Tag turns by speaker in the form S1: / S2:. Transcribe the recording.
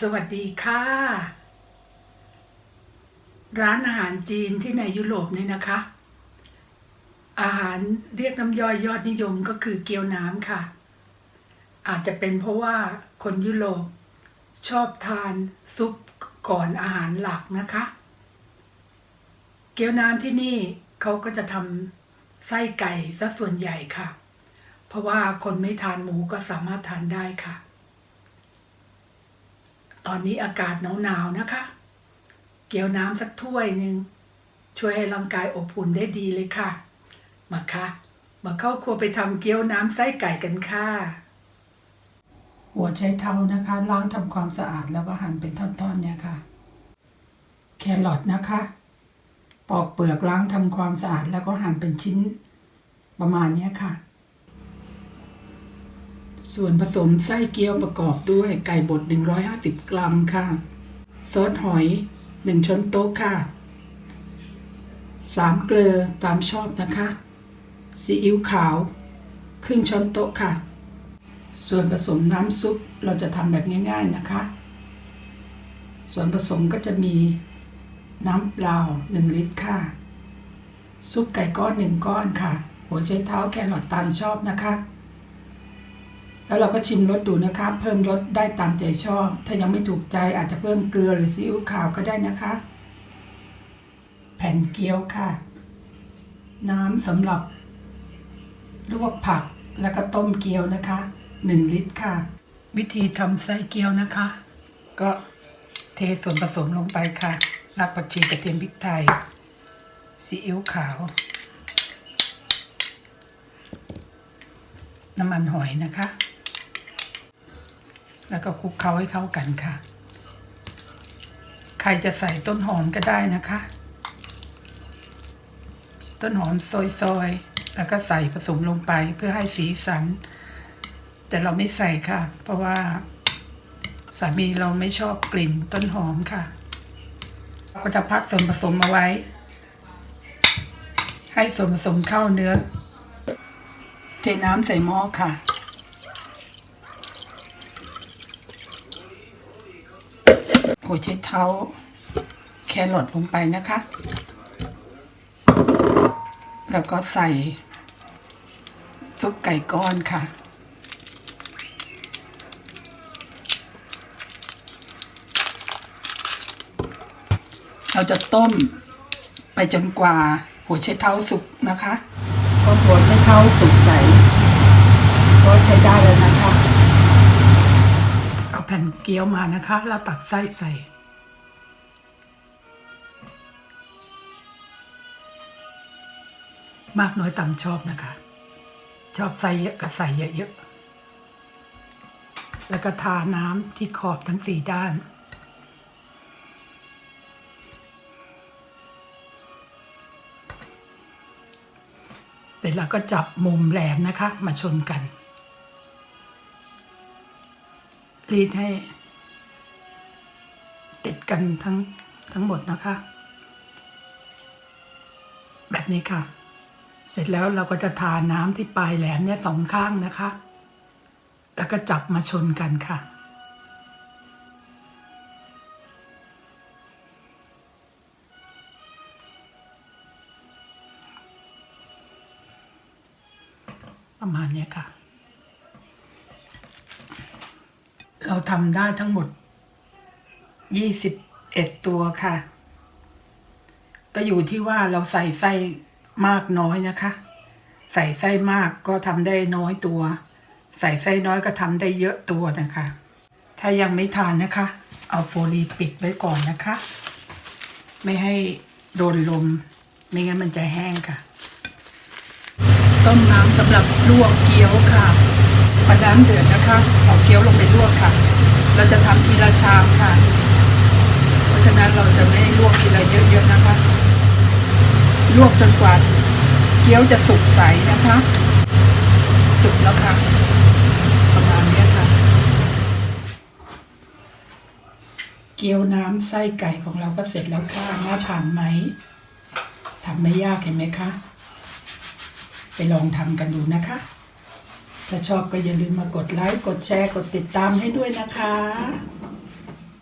S1: สวัสดีค่ะ ร้านอาหารจีนที่ในยุโรปนี่นะคะ อาหารเรียกน้ำย่อยยอดนิยมก็คือเกี๊ยวน้ำค่ะ อาจจะเป็นเพราะว่าคนยุโรปชอบทานซุปก่อนอาหารหลักนะคะ เกี๊ยวน้ำที่นี่เขาก็จะทำไส้ไก่ซะส่วนใหญ่ค่ะ เพราะว่าคนไม่ทานหมูก็สามารถทานได้ค่ะ ตอนนี้อากาศหนาวๆนะคะ เกี๊ยวน้ำสักถ้วยหนึ่งช่วยให้ร่างกายอบอุ่นได้ดีเลยค่ะ มาค่ะ มาเข้าครัวไปทำเกี๊ยวน้ำไส้ไก่กันค่ะ หัวใช้เท้านะคะ ล้างทำความสะอาดแล้วก็หั่นเป็นท่อนๆเนี่ยค่ะ แครอทนะคะ ปอกเปลือกล้างทำความสะอาดแล้วก็หั่นเป็นชิ้นประมาณนี้ค่ะ ส่วนผสมไส้เกี๊ยวประกอบด้วยไก่บด 150 กรัมค่ะ ซอสหอย 1 ช้อนโต๊ะค่ะ 3 เกลือตามชอบนะคะซีอิ๊วขาว ครึ่งช้อนโต๊ะค่ะ ส่วนผสมน้ำซุปเราจะทำแบบง่ายๆนะคะ ส่วนผสมก็จะมีน้ำเปล่า 1 ลิตรค่ะ ซุปไก่ก้อน 1 ก้อนค่ะ หัวไชเท้าแครอทตามชอบนะคะ แล้วเราก็ชิมรสดูนะคะ เพิ่มรสได้ตามใจชอบ ถ้ายังไม่ถูกใจอาจจะเพิ่มเกลือหรือซีอิ๊วขาวก็ได้นะคะ แผ่นเกี๊ยวค่ะ น้ำสำหรับ ลวกผักแล้วก็ต้มเกี๊ยวนะคะ 1 ลิตรค่ะ วิธีทำไส้เกี๊ยวนะคะ ก็เทส่วนผสมลงไปค่ะรากผักชีกระเทียมพริกไทยซีอิ๊วขาว น้ำมันหอยนะคะ แล้วก็คลุกเคล้าให้เข้ากันค่ะ ใครจะใส่ต้นหอมก็ได้นะคะ ต้นหอมซอยๆ แล้วก็ใส่ผสมลงไปเพื่อให้สีสัน แต่เราไม่ใส่ค่ะ เพราะว่าสามีเราไม่ชอบกลิ่นต้นหอมค่ะเราก็จะพักส่วนผสมเอาไว้ ให้ส่วนผสมเข้าเนื้อ เทน้ำใส่หม้อค่ะ หัวไชเท้า แครอทลงไปนะคะ แล้วก็ใส่ ซุปไก่ก้อนค่ะ เราจะต้มไปจนกว่าหัวไชเท้าสุกนะคะพอหัวไชเท้าสุกใสก็ใช้ได้แล้วนะคะ แผ่นเกี๊ยวมานะคะแล้วตัดไส้ใส่ มากน้อยตามชอบนะคะ ชอบใส่เยอะก็ใส่เยอะๆ แล้วก็ทาน้ำที่ขอบทั้งสี่ด้านเสร็จแล้วก็จับมุมแหลมนะคะ มาชนกัน รีดให้ ติดกันทั้งทั้งหมดนะคะ แบบนี้ค่ะ เสร็จแล้วเราก็จะทาน้ำที่ปลายแหลมเนี่ยสองข้างนะคะ แล้วก็จับมาชนกันค่ะประมาณนี้ค่ะ เราทำได้ทั้งหมด 21 ตัวค่ะ ก็อยู่ที่ว่าเราใส่ไส้มากน้อยนะคะ ใส่ไส้มากก็ทำได้น้อยตัว ใส่ไส้น้อยก็ทำได้เยอะตัวนะคะ ถ้ายังไม่ทานนะคะ เอาโฟลีปิดไว้ก่อนนะคะ ไม่ให้โดนลม ไม่งั้นมันจะแห้งค่ะ ต้มน้ำสำหรับลวกเกี๊ยวค่ะ พอน้ำเดือดนะคะเอาเกี๊ยวลงไปลวกค่ะ เราจะทำทีละชามค่ะ เพราะฉะนั้นเราจะไม่ลวกทีละเยอะๆนะคะ ลวกจนกว่าเกี๊ยวจะสุกใสนะคะ สุกแล้วค่ะประมาณนี้ค่ะ เกี๊ยวน้ำไส้ไก่ของเราก็เสร็จแล้วค่ะน่าทานไหมทำไม่ยากเห็นไหมคะ ไปลองทำกันดูนะคะ ถ้าชอบก็อย่าลืมมากดไลค์ กดแชร์ กดติดตามให้ด้วยนะคะ